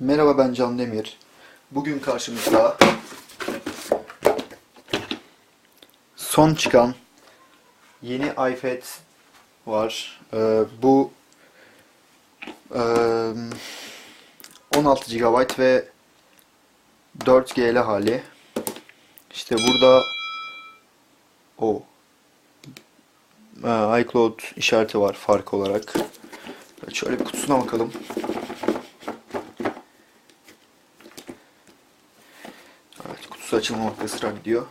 Merhaba ben Can Demir. Bugün karşımızda son çıkan yeni iPad var. Ee, bu e, 16 GB ve 4G'li hali. İşte burada o e, iCloud işareti var fark olarak. Şöyle bir kutusuna bakalım. Evet, kutusu açılmamakta ısrar ediyor.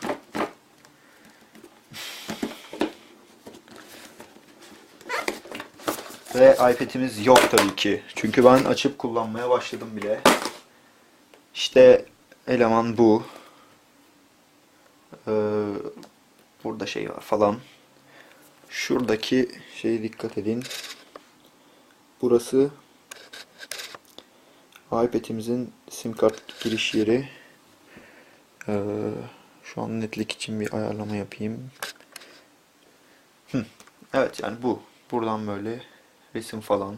Ve iPad'imiz yok tabii ki. Çünkü ben açıp kullanmaya başladım bile. İşte eleman bu. Ee, burada şey var falan. Şuradaki şeye dikkat edin. Burası iPad'imizin sim kart giriş yeri. Ee, şu an netlik için bir ayarlama yapayım. Evet yani bu. Buradan böyle resim falan.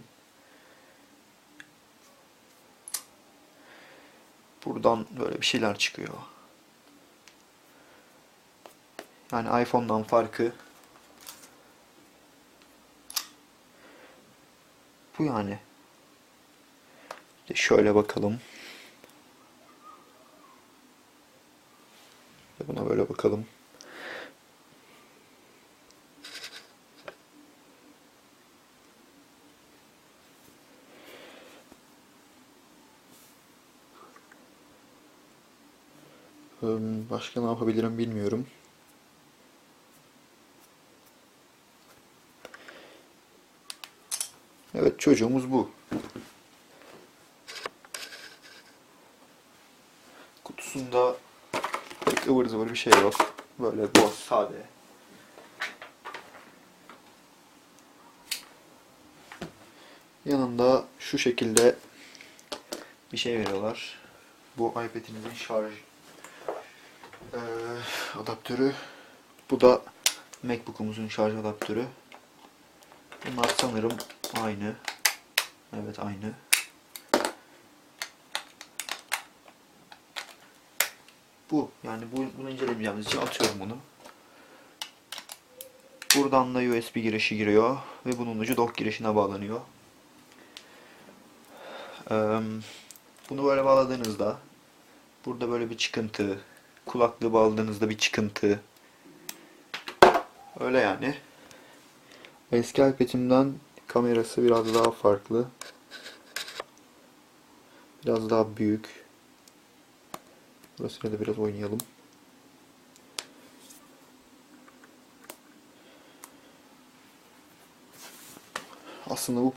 Buradan böyle bir şeyler çıkıyor. Yani iPhone'dan farkı bu yani. Şöyle bakalım. Buna böyle bakalım. Hmm, Başka ne yapabilirim bilmiyorum. Evet çocuğumuz bu. Kutusunda ıvır zıvır bir şey yok. Böyle boş, sade. Yanında şu şekilde bir şey veriyorlar. Bu iPad'imizin şarj eee, adaptörü. Bu da MacBook'umuzun şarj adaptörü. Bunlar sanırım aynı. Evet aynı. Bu. Yani bu, bunu incelemeyeceğimiz için atıyorum bunu. Buradan da USB girişi giriyor ve bunun ucu dock girişine bağlanıyor. Bunu böyle bağladığınızda burada böyle bir çıkıntı, kulaklığı bağladığınızda bir çıkıntı. Öyle yani. Eski iPad'imden kamerası biraz daha farklı. Biraz daha büyük. Burasıyla da biraz oynayalım. Aslında bu